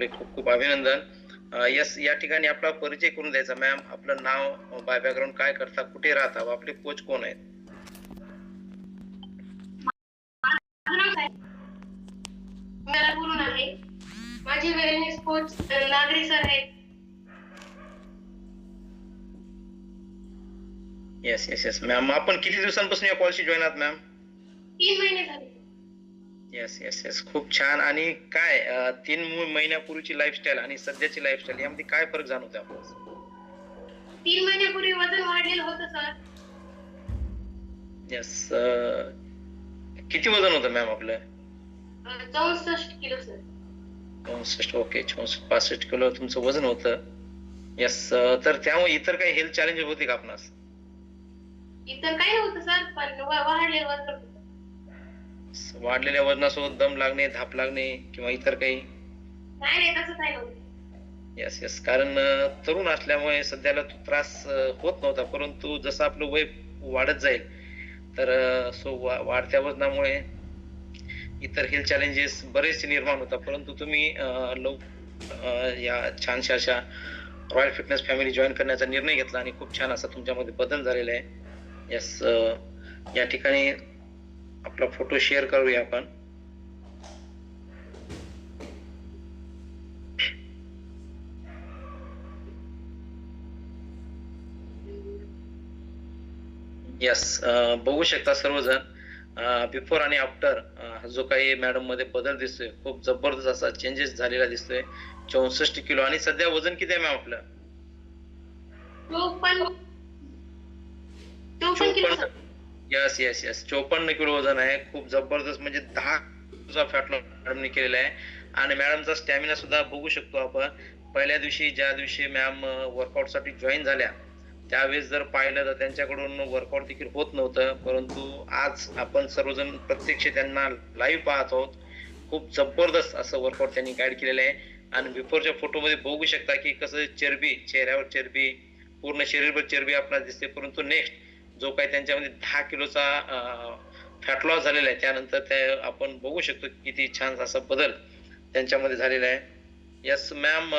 आपले खूप खूप अभिनंदन. यस या ठिकाणी आपला परिचय करून द्यायचा. मॅम आपलं नाव बाय बॅकग्राऊंड काय करता कुठे राहता व आपले कोच कोण आहेत? माझे वेलनेस कोच नागरी सर आहेत. येस येस येस मॅम आपण किती दिवसांपासून या कॉलशी जॉईन आहात मॅम तीन महिने झाले. येस येस येस खूप छान. आणि काय अं, तीन मु- महिन्यापूर्वीची लाईफस्टाईल आणि सध्याची लाईफस्टाईल यामध्ये काय फरक जाणवते आपल्याला? तीन महिन्यापूर्वी वजन वाढलेलं होतं सर येस किती वजन होतं मॅम आपलं? चौसष्ट किलो सर चौसष्ट ओके चौसष्ट पासष्ट किलो तुमचं वजन होतं. येस तर त्यामुळे इतर काही हेल्थ चॅलेंजेस होते का आपणास? इतर काही नव्हतं सर पण वा- वाढलेलं वजन होतं. वाढलेल्या वजनासोबत दम लागणे धाप लागणे किंवा इतर काही? येस येस कारण तरुण असल्यामुळे सध्याला तो त्रास होत नव्हता. परंतु जसं आपलं वय वाढत जाईल तर सो वाढत्या वजनामुळे इतर हेल्थ चॅलेंजेस बरेचसे निर्माण होतात. परंतु तुम्ही लव या छानशा अशा रॉयल फिटनेस फॅमिली जॉईन करण्याचा निर्णय घेतला आणि खूप छान असा तुमच्यामध्ये बदल झालेला आहे. येस या ठिकाणी आपला फोटो शेअर करूया आपण. येस बघू शकता सर्वजण. बिफोर आणि आफ्टर जो काही मॅडममध्ये बदल दिसतोय खूप जबरदस्त असा चेंजेस झालेला दिसतोय. चौसष्ट किलो आणि सध्या वजन किती आहे मॅम आपलं? तो यस यस यस चोपन्न किलो वजन आहे. खूप जबरदस्त म्हणजे दहा किलोचा फॅट मॅडमने केलेला आहे. आणि मॅडमचा स्टॅमिना सुद्धा बघू शकतो आपण. पहिल्या दिवशी ज्या दिवशी मॅम वर्कआउटसाठी जॉईन झाल्या त्यावेळेस जर पाहिलं तर त्यांच्याकडून वर्कआउट देखील होत नव्हतं. परंतु आज आपण सर्वजण प्रत्यक्ष त्यांना लाईव्ह पाहत आहोत. खूप जबरदस्त असं वर्कआउट त्यांनी गाईड केलेलं आहे. आणि बिफोरच्या फोटोमध्ये बघू शकता की कसं चरबी चेहऱ्यावर चरबी पूर्ण शरीरभर चरबी आपल्याला दिसते. परंतु नेक्स्ट जो काही त्यांच्यामध्ये दहा किलोचा फॅट लॉस झालेला आहे त्यानंतर ते आपण बघू शकतो किती छान असा बदल त्यांच्यामध्ये झालेला आहे. यस मॅम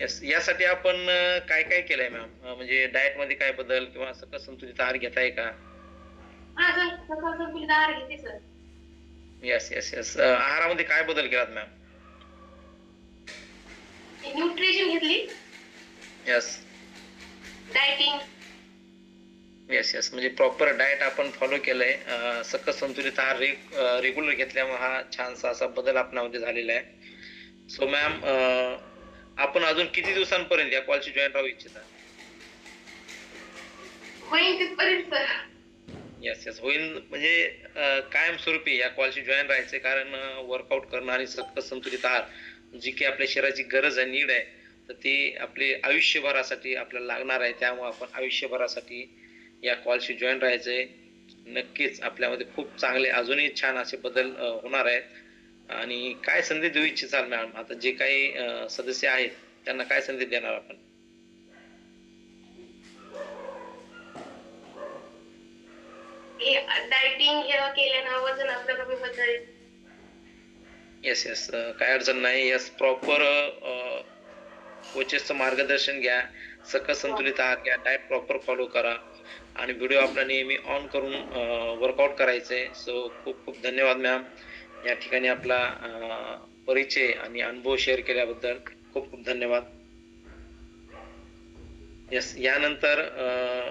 यस यासाठी आपण काय काय केलंय मॅम म्हणजे डाएटमध्ये काय बदल किंवा असं कसं संतुलित आहार घेताय का? यस यस यस आहारामध्ये काय बदल केलात मॅम न्यूट्रिशन घेतली. यस डायटिंग येस येस म्हणजे प्रॉपर डाएट आपण फॉलो केलंय. सकस संतुलित आहार रेग्युलर घेतल्यामुळे हा छानसा असा बदल आपणामध्ये झालेला आहे. सो मॅम आपण अजून किती दिवसांपर्यंत या कॉलची जॉईन राहू इच्छिता? येस येस होईल म्हणजे कायमस्वरूपी या कॉलशी जॉईन राहायचे कारण वर्कआउट करणं आणि सकस संतुलित आहार जी काही आपल्या शरीराची गरज आहे नीड आहे तर ती आपली आयुष्यभरासाठी आपल्याला लागणार आहे. त्यामुळे आपण आयुष्यभरासाठी या कॉलशी जॉईन राहायचंय. नक्कीच आपल्यामध्ये खूप चांगले अजूनही छान असे बदल होणार आहेत. आणि काय संदेश देऊ इच्छिताल मॅम आता जे काही सदस्य आहेत त्यांना काय संदेश देणार आपण? डायटिंग केल्यानं वजन आपलं कमी होत जाईल. येस येस काय अडचण नाही. यस प्रॉपर कोचेसचं मार्गदर्शन घ्या सकस संतुलित आहार घ्या डायट प्रॉपर फॉलो करा. आणि व्हिडिओ आपला नेहमी ऑन करून वर्कआउट करायचे. सो खूप खूप धन्यवाद मॅम या ठिकाणी आपला परिचय आणि अनुभव शेअर केल्याबद्दल खूप खूप धन्यवाद. यस यानंतर अं,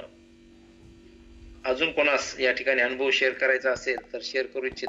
अजून कोणास या ठिकाणी अनुभव शेअर करायचा असेल तर शेअर करू इच्छित